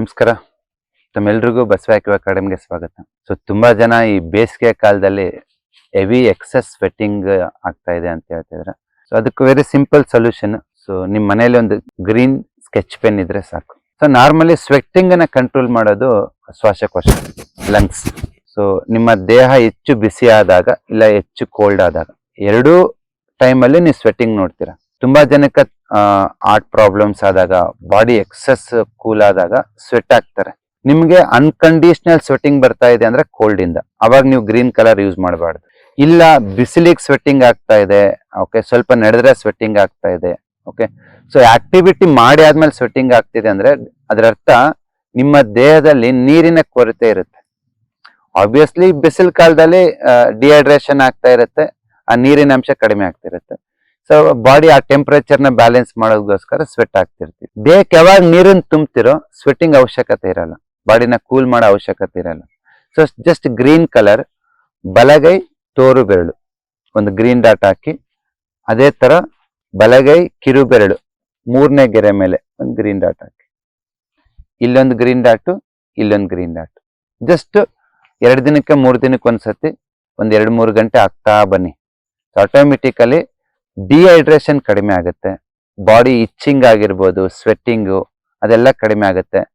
ನಮಸ್ಕಾರ. ತಮ್ಮೆಲ್ರಿಗೂ ಹಾಕಿ ಅಕಾಡೆಮಿಗೆ ಸ್ವಾಗತ. ಸೊ ತುಂಬಾ ಜನ ಈ ಬೇಸಿಗೆ ಕಾಲದಲ್ಲಿ ಹೆವಿ ಎಕ್ಸೆಸ್ ಸ್ವೆಟ್ಟಿಂಗ್ ಆಗ್ತಾ ಇದೆ ಅಂತ ಹೇಳ್ತಿದ್ರೆ ಸೊ ಅದಕ್ಕೆ ವೆರಿ ಸಿಂಪಲ್ ಸೊಲ್ಯೂಷನ್ ಸೊ ನಿಮ್ಮ ಮನೇಲಿ ಒಂದು ಗ್ರೀನ್ ಸ್ಕೆಚ್ ಪೆನ್ ಇದ್ರೆ ಸಾಕು. ಸೊ ನಾರ್ಮಲಿ ಸ್ವೆಟ್ಟಿಂಗ್ ಅನ್ನ ಕಂಟ್ರೋಲ್ ಮಾಡೋದು ಶ್ವಾಸಕೋಶ ಲಂಗ್ಸ್ ಸೊ ನಿಮ್ಮ ದೇಹ ಹೆಚ್ಚು ಬಿಸಿ ಆದಾಗ ಇಲ್ಲ ಹೆಚ್ಚು ಕೋಲ್ಡ್ ಆದಾಗ ಎರಡೂ ಟೈಮಲ್ಲಿ ನೀವು ಸ್ವೆಟ್ಟಿಂಗ್ ನೋಡ್ತೀರಾ? ತುಂಬಾ ಜನಕ್ಕೆ ಆರ್ಟ್ ಪ್ರಾಬ್ಲಮ್ಸ್ ಆದಾಗ ಬಾಡಿ ಎಕ್ಸೆಸ್ ಕೂಲ್ ಆದಾಗ ಸ್ವೆಟ್ ಆಗ್ತಾರೆ. ನಿಮ್ಗೆ ಅನ್ಕಂಡೀಷನಲ್ ಸ್ವೆಟ್ಟಿಂಗ್ ಬರ್ತಾ ಇದೆ ಅಂದ್ರೆ ಕೋಲ್ಡ್ ಇಂದ. ಅವಾಗ ನೀವು ಗ್ರೀನ್ ಕಲರ್ ಯೂಸ್ ಮಾಡಬಾರ್ದು. ಇಲ್ಲ, ಬಿಸಿಲಿಗೆ ಸ್ವೆಟ್ಟಿಂಗ್ ಆಗ್ತಾ ಇದೆ ಓಕೆ ಸ್ವಲ್ಪ ನಡೆದ್ರೆ ಸ್ವೆಟ್ಟಿಂಗ್ ಆಗ್ತಾ ಇದೆ ಓಕೆ ಸೊ ಆಕ್ಟಿವಿಟಿ ಮಾಡಿ ಆದ್ಮೇಲೆ ಸ್ವೆಟ್ಟಿಂಗ್ ಆಗ್ತಿದೆ ಅಂದ್ರೆ ಅದರ ಅರ್ಥ ನಿಮ್ಮ ದೇಹದಲ್ಲಿ ನೀರಿನ ಕೊರತೆ ಇರುತ್ತೆ. ಆಬ್ವಿಯಸ್ಲಿ ಬಿಸಿಲು ಕಾಲದಲ್ಲಿ ಡಿಹೈಡ್ರೇಷನ್ ಆಗ್ತಾ ಇರುತ್ತೆ, ಆ ನೀರಿನ ಅಂಶ ಕಡಿಮೆ ಆಗ್ತಿರುತ್ತೆ ಸೊ ಬಾಡಿ ಆ ಟೆಂಪರೇಚರ್ನ ಬ್ಯಾಲೆನ್ಸ್ ಮಾಡೋದಕ್ಕೋಸ್ಕರ ಸ್ವೆಟ್ ಆಗ್ತಿರ್ತೀವಿ ದೇಹಕ್ಕೆ ಯಾವಾಗ ನೀರನ್ನು ತುಂಬ್ತಿರೋ ಸ್ವೆಟ್ಟಿಂಗ್ ಅವಶ್ಯಕತೆ ಇರಲ್ಲ. ಬಾಡಿನ ಕೂಲ್ ಮಾಡೋ ಅವಶ್ಯಕತೆ ಇರಲ್ಲ. ಸೊ ಜಸ್ಟ್ ಗ್ರೀನ್ ಕಲರ್ ಬಲಗೈ, ತೋರು ಬೆರಳು. ಒಂದು ಗ್ರೀನ್ ಡಾಟ್ ಹಾಕಿ, ಅದೇ ತರ ಬಲಗೈ, ಕಿರು ಬೆರಳು, ಮೂರನೇ ಗೆರೆ ಮೇಲೆ ಒಂದು ಗ್ರೀನ್ ಡಾಟ್ ಹಾಕಿ. ಇಲ್ಲೊಂದು ಗ್ರೀನ್ ಡಾಟು ಇಲ್ಲೊಂದು ಗ್ರೀನ್ ಡಾಟ್ ಜಸ್ಟ್ ಎರಡು ದಿನಕ್ಕೆ ಮೂರು ದಿನಕ್ಕೆ ಒಂದ್ಸತಿ, ಒಂದು ಎರಡು ಮೂರು ಗಂಟೆ ಆಗ್ತಾ ಬನ್ನಿ. ಆಟೋಮೆಟಿಕಲಿ ಡಿಹೈಡ್ರೇಷನ್ ಕಡಿಮೆ ಆಗುತ್ತೆ. ಬಾಡಿ ಇಚ್ಚಿಂಗ್ ಆಗಿರ್ಬೋದು ಸ್ವೆಟ್ಟಿಂಗು ಅದೆಲ್ಲ ಕಡಿಮೆ ಆಗುತ್ತೆ.